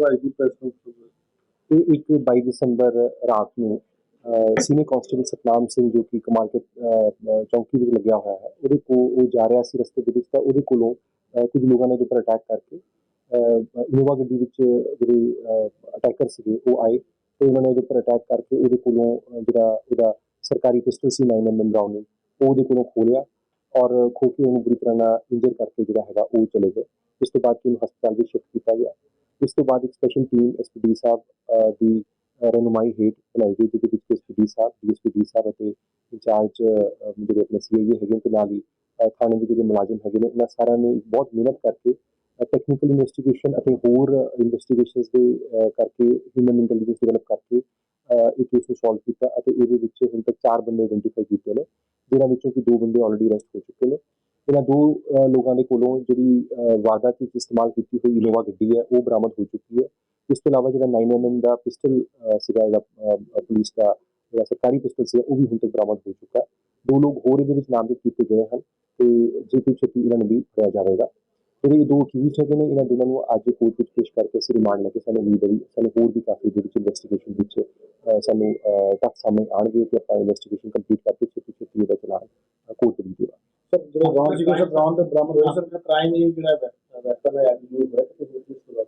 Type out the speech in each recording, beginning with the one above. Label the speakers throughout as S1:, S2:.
S1: ਜਿਹੜਾ IG press conference
S2: ਇਹ ਇੱਕ 22 ਦਸੰਬਰ ਰਾਤ ਨੂੰ ਸੀਨੀਅਰ ਕਾਂਸਟੇਬਲ ਸਤਨਾਮ ਸਿੰਘ ਜੋ ਕਿ ਕਮਾਲ ਚੌਂਕੀ ਵਿੱਚ ਲੱਗਿਆ ਹੋਇਆ ਹੈ, ਉਹਦੇ ਕੋ ਉਹ ਜਾ ਰਿਹਾ ਸੀ ਰਸਤੇ ਦੇ ਵਿੱਚ ਤਾਂ ਉਹਦੇ ਕੋਲੋਂ ਕੁਝ ਲੋਕਾਂ ਨੇ ਉਹਦੇ ਉੱਪਰ ਅਟੈਕ ਕਰਕੇ ਇਨੋਵਾ ਗੱਡੀ ਵਿੱਚ ਜਿਹੜੇ ਅਟੈਕਰ ਸੀਗੇ, ਉਹ ਆਏ ਤੇ ਉਹਨਾਂ ਨੇ ਉਹਦੇ ਉੱਪਰ ਅਟੈਕ ਕਰਕੇ ਉਹਦੇ ਕੋਲੋਂ ਜਿਹੜਾ ਉਹਦਾ ਸਰਕਾਰੀ ਪਿਸਟਲ ਸੀ 9mm ਬਰਾਊਨਿੰਗ ਉਹ ਉਹਦੇ ਕੋਲੋਂ ਖੋਲਿਆ ਔਰ ਖੋ ਕੇ ਉਹਨੂੰ ਬੁਰੀ ਤਰ੍ਹਾਂ ਨਾਲ ਇੰਜਰ ਕਰਕੇ ਜਿਹੜਾ ਹੈਗਾ ਉਹ ਚਲੇ ਗਏ। ਉਸ ਤੋਂ ਬਾਅਦ ਕਿ ਉਹਨੂੰ ਹਸਪਤਾਲ ਵਿੱਚ ਸ਼ਿਫਟ ਕੀਤਾ ਗਿਆ। ਇਸ ਤੋਂ ਬਾਅਦ ਇੱਕ ਸਪੈਸ਼ਲ ਟੀਮ ਐਸਪੀਡੀ ਸਾਹਿਬ ਦੀ ਅਹ, ਹੇਠ ਬਣਾਈ ਗਈ ਜਿਹਦੇ ਵਿੱਚ ਐਸਪੀਡੀ ਸਾਹਿਬ ਡੀਐਸਪੀਡੀ ਸਾਹਿਬ ਅਤੇ ਇੰਚਾਰਜ ਜਿਹੜੇ ਆਪਣੇ ਸੀਆਈਏ ਹੈਗੇ ਤੇ ਨਾਲ ਹੀ ਥਾਣੇ ਦੇ ਜਿਹੜੇ ਮੁਲਾਜ਼ਮ ਹੈਗੇ ਨੇ ਉਹਨਾਂ ਸਾਰਿਆਂ ਨੇ ਬਹੁਤ ਮਿਹਨਤ ਕਰਕੇ ਟੈਕਨੀਕਲ ਇਨਵੈਸਟੀਗੇਸ਼ਨ ਅਤੇ ਹੋਰ ਇਨਵੈਸਟੀਗੇਸ਼ਨਸ ਦੇ ਕਰਕੇ ਹਿਊਮਨ ਇੰਟੈਲੀਜੈਂਸ ਡਿਵੈਲਪ ਕਰਕੇ ਇਹ ਕੇਸ ਨੂੰ ਸੋਲਵ ਕੀਤਾ ਅਤੇ ਇਹਦੇ ਵਿੱਚ ਹੁਣ ਤੱਕ ਚਾਰ ਬੰਦੇ ਆਇਡੈਂਟੀਫਾਈ ਕੀਤੇ ਨੇ ਜਿਨ੍ਹਾਂ ਵਿੱਚੋਂ ਕਿ ਦੋ ਬੰਦੇ ਆਲਰੇਡੀ ਅਰੈਸਟ ਹੋ ਚੁੱਕੇ ਨੇ। ਇਹਨਾਂ ਦੋ ਲੋਕਾਂ ਦੇ ਕੋਲੋਂ ਜਿਹੜੀ ਅਹ, ਵਾਰਦਾਤ ਵਿੱਚ ਇਸਤੇਮਾਲ ਕੀਤੀ ਹੋਈ ਇਨੋਵਾ ਗੱਡੀ ਹੈ ਉਹ ਬਰਾਮਦ ਹੋ ਚੁੱਕੀ ਹੈ। ਇਸ ਤੋਂ ਇਲਾਵਾ ਜਿਹੜਾ 9mm ਦਾ ਪਿਸਟਲ ਸੀਗਾ ਜਿਹੜਾ ਪੁਲਿਸ ਦਾ ਜਿਹੜਾ ਸਰਕਾਰੀ ਪਿਸਟਲ ਸੀ ਉਹ ਵੀ ਹੁਣ ਤੱਕ ਬਰਾਮਦ ਹੋ ਚੁੱਕਾ ਹੈ। ਦੋ ਲੋਕ ਹੋਰ ਇਹਦੇ ਵਿੱਚ ਨਾਮਜ਼ਦ ਕੀਤੇ ਗਏ ਹਨ ਤੇ ਛੇਤੀ ਛੇਤੀ ਇਹਨਾਂ ਨੂੰ ਵੀ ਫੜਿਆ ਜਾਵੇਗਾ। ਜਿਹੜੇ ਇਹ ਦੋ ਅਕਿਊਜ਼ ਹੈਗੇ ਨੇ ਇਹਨਾਂ ਦੋਨਾਂ ਨੂੰ ਅੱਜ ਕੋਰਟ ਵਿੱਚ ਪੇਸ਼ ਕਰਕੇ ਅਸੀਂ ਰਿਮਾਂਡ ਲੈ ਕੇ ਸਾਨੂੰ ਉਮੀਦ ਹੈ ਸਾਨੂੰ ਹੋਰ ਵੀ ਕਾਫੀ ਦੇ ਵਿੱਚ ਇਨਵੈਸਟੀਗੇਸ਼ਨ ਵਿੱਚ ਸਾਨੂੰ ਅਹ, ਤੱਥ ਸਾਹਮਣੇ ਆਣਗੇ ਤੇ ਆਪਾਂ ਇਨਵੈਸਟੀਗੇਸ਼ਨ ਕੰਪਲੀਟ ਕਰਕੇ ਛੇਤੀ ਛੇਤੀ ਇਹਦਾ ਚਲਾਨ
S1: ਸਰ ਜਿਹੜੇ ਰੌਂਡ ਸੀਗੇ ਸਰ ਰੌਂਡ ਦੇ ਬਰਾਮਦ ਹੋਏ ਸਰ ਕ੍ਰਾਈਮ ਇਹ ਜਿਹੜਾ ਵੈਪਨ ਹੈ ਯੂਜ਼ ਹੋਇਆ ਤੇ ਹੋਰ ਕਿਸ ਤਰ੍ਹਾਂ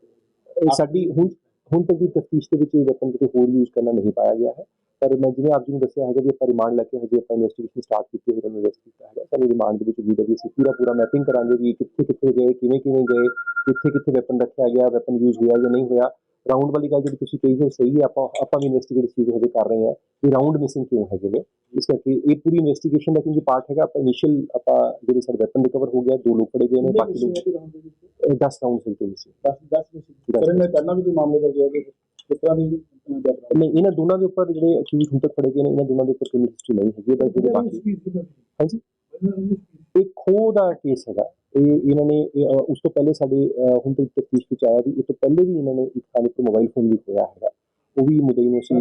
S2: ਇਹ ਸਾਡੀ ਹੁਣ ਹੁਣ ਤੱਕ ਦੀ ਤਫਤੀਸ਼ ਦੇ ਵਿੱਚ ਇਹ ਵੈਪਨ ਕਿਤੇ ਹੋਰ ਯੂਜ਼ ਕਰਨਾ ਨਹੀਂ ਪਾਇਆ ਗਿਆ ਹੈ। ਪਰ ਮੈਂ ਜਿਵੇਂ ਆਪ ਜੀ ਨੂੰ ਦੱਸਿਆ ਹੈਗਾ ਵੀ ਆਪਾਂ ਰਿਮਾਂਡ ਲੈ ਕੇ ਹਜੇ ਆਪਾਂ ਇਨਵੈਸਟੀਗੇਸ਼ਨ ਸਟਾਰਟ ਕੀਤੀ ਹੈ ਨੂੰ ਅਰੈਸਟ ਕੀਤਾ ਹੈਗਾ। ਸਾਨੂੰ ਰਿਮਾਂਡ ਦੇ ਵਿੱਚ ਉਮੀਦ ਹੈ ਵੀ ਅਸੀਂ ਪੂਰਾ ਪੂਰਾ ਮੈਪਿੰਗ ਕਰਾਂਗੇ ਵੀ ਕਿੱਥੇ ਕਿੱਥੇ ਗਏ ਕਿਵੇਂ ਕਿਵੇਂ ਗਏ ਕਿੱਥੇ ਕਿੱਥੇ ਵੈਪਨ ਰੱਖਿਆ ਗਿਆ ਵੈਪਨ ਯੂਜ਼ ਹੋਇਆ ਜਾਂ ਨਹੀਂ ਹੋਇਆ। ਰਾਉਂਡ ਵਾਲੀ ਗੱਲ ਜਿਹੜੀ ਤੁਸੀਂ ਕਹੀ ਉਹ ਸਹੀ ਹੈ। ਆਪਾਂ ਆਪਾਂ ਵੀ ਇਨਵੈਸਟੀਗੇਟ ਚੀਜ਼ ਹਜੇ ਕਰ ਰਹੇ ਹਾਂ। ਕਿ ਰਾਉਂਡ ਮਿਸਿੰਗ ਕਿਉਂ ਹੈਗੇ ਨੇ? ਇਸ ਕਰਕੇ ਇਹ ਪੂਰੀ ਇਨਵੈਸਟੀਗੇਸ਼ਨ ਦਾ ਕਿਉਂਕਿ ਪਾਰਟ ਹੈਗਾ। ਆਪਾਂ ਇਨੀਸ਼ੀਅਲ ਆਪਾਂ ਜਿਹੜੇ ਸਾਡੇ ਵੈਪਨ ਰਿਕਵਰ ਹੋ ਗਿਆ ਦੋ ਲੋਕ ਫੜੇ ਗਏ ਨੇ ਬਾਕੀ ਲੋਕ 10 ਰਾਉਂਡ ਸੀ ਮਿਸਿੰਗ
S1: 10 10 ਸਰ ਇਹਨੇ ਪਹਿਲਾਂ ਵੀ ਕੋਈ ਮਾਮਲੇ ਦਰਜ ਹੋਏ ਕਿ ਕਿਸ ਤਰ੍ਹਾਂ ਦੀ?
S2: ਨਹੀਂ ਇਹਨਾਂ ਦੋਨਾਂ ਦੇ ਉੱਪਰ ਜਿਹੜੇ ਅਕਿਊਜ਼ ਹੁਣ ਤੱਕ ਫੜੇ ਗਏ ਨੇ ਇਹਨਾਂ ਦੋਨਾਂ ਦੇ ਉੱਪਰ ਕੋਈ ਹਿਸਟਰੀ ਨਹੀਂ ਹੈਗੀ। ਬਸ ਜਿਹੜੇ ਬਾਕੀ ਹਾਂਜੀ। ਇਹ ਖੋਹ ਦਾ ਕੇਸ ਹੈਗਾ। ਇਹ ਇਹਨਾਂ ਨੇ ਉਸ ਤੋਂ ਪਹਿਲੇ ਸਾਡੇ ਹੁਣ ਤੱਕ ਤਫਤੀਸ਼ ਵਿੱਚ ਆਇਆ ਵੀ ਇਹ ਤੋਂ ਪਹਿਲੇ ਵੀ ਇਹਨਾਂ ਨੇ ਇੱਕ ਥਾਂ ਤੋਂ ਮੋਬਾਈਲ ਫੋਨ ਵੀ ਖੋਇਆ ਹੈਗਾ। ਉਹ ਵੀ ਮੁਦਈ ਨੂੰ ਸੀ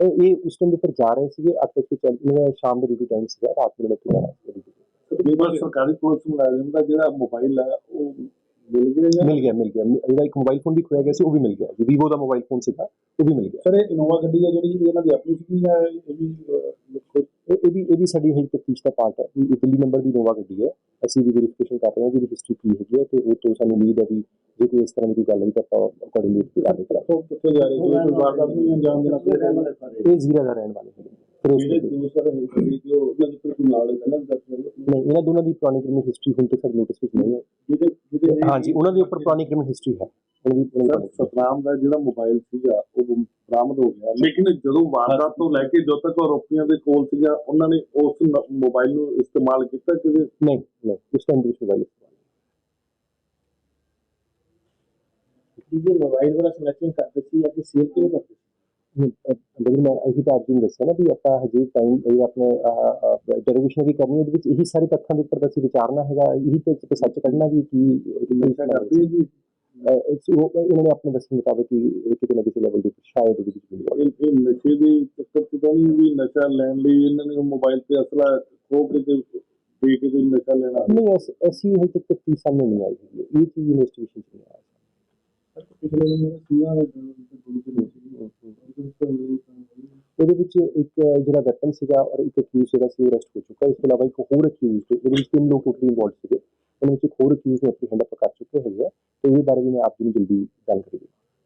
S2: ਇਹ ਇਹ ਉਸ ਟਾਈਮ ਦੇ ਉੱਪਰ ਜਾ ਰਹੇ ਸੀਗੇ 8 ਵਜੇ ਚੱਲ ਸ਼ਾਮ ਦਾ ਡਿਊਟੀ ਟਾਈਮ ਸੀਗਾ ਰਾਤ ਨੂੰ ਲੱਗ ਜਾਣਾ ਸੀ duty ਤੇ।
S1: ਜਿਹੜਾ ਸਰਕਾਰੀ ਪੁਲਿਸ ਮੁਲਾਜ਼ਮ ਦਾ ਜਿਹੜਾ ਮੋਬਾਈਲ ਹੈ ਉਹ ਮਿਲ ਗਿਆ
S2: ਮਿਲ ਗਿਆ ਮਿਲ ਗਿਆ। ਇਹਦਾ ਇੱਕ ਮੋਬਾਈਲ ਫੋਨ ਵੀ ਖੋਇਆ ਗਿਆ ਸੀ ਉਹ ਵੀ ਮਿਲ ਗਿਆ। ਜੀ ਵੀਵੋ ਦਾ ਮੋਬਾਈਲ ਫੋਨ ਸੀਗਾ ਉਹ ਵੀ ਮਿਲ ਗਿਆ।
S1: ਸਰ ਇਹ ਇਨੋਵਾ ਗੱਡੀ ਹੈ ਜਿਹੜੀ ਇਹਨਾਂ ਦੀ ਆਪਣੀ ਸੀਗੀ ਜਾਂ ਇਹ ਵੀ ਕੋਈ-
S2: ਇਹ ਵੀ ਇਹ ਵੀ ਸਾਡੀ ਹਜੇ ਤਫਤੀਸ਼ ਦਾ ਪਾਰਟ ਹੈ ਵੀ ਇਹ ਦਿੱਲੀ ਨੰਬਰ ਦੀ ਨੋਵਾ ਗੱਡੀ ਹੈ। ਅਸੀਂ ਵੀ ਵੈਰੀਫਿਕੇਸ਼ਨ ਕਰ ਰਹੇ ਹਾਂ ਜਿਹਦੀ ਹਿਸਟਰੀ ਕੀ ਹੈਗੀ ਹੈ ਤੇ ਉਹ ਤੋਂ ਸਾਨੂੰ ਉਮੀਦ ਹੈ ਵੀ ਜੇ ਕੋਈ ਇਸ ਤਰ੍ਹਾਂ ਦੀ ਕੋਈ ਗੱਲ ਹੋਈ ਤਾਂ ਆਪਾਂ ਅਕੋਰਡਿੰਗਲੀ ਉਸ ਕਾਰਵਾਈ ਕਰਾਂਗੇ।
S1: ਕਿੱਥੋਂ ਕਿੱਥੇ ਜਾ ਰਹੇ ਸੀ ਕੋਈ ਵਾਰਦਾਤ ਨੂੰ ਨਹੀਂ ਅੰਜਾਮ ਦੇਣਾ ਸੀ
S2: ਇਹ ਜ਼ੀਰਾ ਦਾ ਰਹਿਣ ਵਾਲੇ ਫਿਰੋਜ਼ਪੁਰ ਦੇ।
S1: ਦੂਸਰਾ ਹੈ ਕਿ ਉਹ ਉਹਨਾਂ ਦੇ ਕੋਈ ਨਾਲ ਪਹਿਲਾਂ ਦੱਸ ਰਹੇ
S2: ਨਹੀਂ ਇਹਨਾਂ ਦੋਨਾਂ ਦੀ ਪੁਰਾਣੀ ਕ੍ਰਿਮੀਨਲ ਹਿਸਟਰੀ ਹੁਣ ਤੱਕ ਸਾਡੇ ਨੋਟਿਸ ਵਿੱਚ ਨਹੀਂ ਹੈ।
S1: ਜਿਹਦੇ
S2: ਹਾਂਜੀ ਉਹਨਾਂ ਦੇ ਉੱਪਰ ਪੁਰਾਣੀ ਕ੍ਰਿਮੀਨਲ ਹਿਸਟਰੀ ਹੈ।
S1: ਸਤਨਾਮ ਦਾ ਜਿਹੜਾ ਮੋਬਾਈਲ ਸੀਗਾ ਉਹ ਬਰਾਮਦ ਹੋ ਗਿਆ। ਲੇਕਿਨ ਜਦੋਂ ਵਾਰਦਾਤ ਤੋਂ ਲੈ ਕੇ ਜਦੋਂ ਤੱਕ ਆਰੋਪੀਆਂ ਦੇ ਕੋਲ ਸੀਗਾ ਉਹਨਾਂ ਨੇ ਉਸ ਮੋਬਾਈਲ ਨੂੰ ਇਸਤੇਮਾਲ ਕੀਤਾ ਕਿ
S2: ਨਹੀਂ? ਨਹੀਂ ਉਸ ਟਾਈਮ ਦੇ ਮੋਬਾਈਲ
S1: ਜੇ ਮੋਬਾਈਲ ਵਾਲਾ ਸਨੈਚਿੰਗ ਕਰਦੇ ਸੀ ਜਾਂ ਕਿ ਸੇਲ ਕਿਉਂ ਕਰਦੇ
S2: ਲੇਕਿਨ ਮੈਂ ਇਹੀ ਤਾਂ ਆਪ ਜੀ ਦੱਸਿਆ ਨਾ ਵੀ ਆਪਾਂ ਹਜੇ ਟਾਈਮ ਇਹ ਆਪਣੇ ਡੈਰੀਵੇਸ਼ਨ ਵੀ ਕਰਨੀ ਉਹਦੇ ਵਿੱਚ ਇਹੀ ਸਾਰੇ ਤੱਥਾਂ ਦੇ ਉੱਪਰ ਅਸੀਂ ਵਿਚਾਰਨਾ ਹੈਗਾ ਇਹੀ ਤੇ ਸੱਚ ਕੱਢਣਾ ਵੀ ਕੀ
S1: ਕਰਦੇ ਜੀ
S2: it's- ਉਹ ਇਹਨਾਂ ਨੇ ਆਪਣੇ ਦੱਸਣ ਮੁਤਾਬਕ ਹੀ ਇਹ ਕਿਤੇ ਨਾ ਕਿਤੇ ਲੈਵਲ ਦੇ ਉੱਪਰ ਸ਼ਾਇਦ ਉਹਦੇ ਵਿੱਚ
S1: ਇਹ ਨਸ਼ੇ ਦੇ ਚੱਕਰ ਚ ਤਾਂ ਨਹੀਂ ਵੀ ਨਸ਼ਾ ਲੈਣ ਲਈ ਇਹਨਾਂ ਨੇ ਮੋਬਾਈਲ ਤੇ ਅਸਲਾ ਖੋ ਕੇ ਤੇ ਦੇ ਕੇ ਤੇ ਨਸ਼ਾ ਲੈਣਾ
S2: ਨਹੀਂ ਅਸ- ਅਸੀਂ ਹਜੇ ਤੱਕ ਤਫਤੀਸ਼ ਸਾਹਮਣੇ ਨਹੀਂ ਆਈ। ਇਹ ਚੀਜ਼ ਇਨਵੈਸਟੀਗੇਸ਼ਨ ਚ ਨਹੀਂ ਆਇਆ
S1: ਪਿਛਲੇ ਦਿਨ ਸੀਗਾ ਗੋਲੀ ਚੱਲੀ
S2: ਉਹਦੇ ਵਿੱਚ ਇੱਕ ਜਿਹੜਾ ਵੈਪਨ ਸੀਗਾ ਔਰ ਇੱਕ ਅਕਿਊਜ਼ ਜਿਹੜਾ ਸੀ ਅਰੈਸਟ ਹੋ ਚੁੱਕਾ ਇਸ ਤੋਂ ਇਲਾਵਾ ਇੱਕ ਹੋਰ ਅਕਿਊਜ਼ ਉਹਦੇ ਵਿੱਚ ਤਿੰਨ ਲੋਕ ਟੋਟਲੀ ਇਨਵੋਲਡ ਸੀਗੇ। ਉਹਨਾਂ ਵਿੱਚ ਇੱਕ ਹੋਰ ਅਕਿਊਜ਼ ਨੂੰ ਐਪਰੀਹੈਂਡ ਆਪਾਂ ਕਰ ਚੁੱਕੇ ਹੈਗੇ ਆ। ਤੇ ਉਹਦੇ ਬਾਰੇ ਵੀ ਮੈਂ ਆਪ ਜੀ ਨੂੰ ਜਲਦੀ ਜਾਣਕਾਰੀ ਦੇ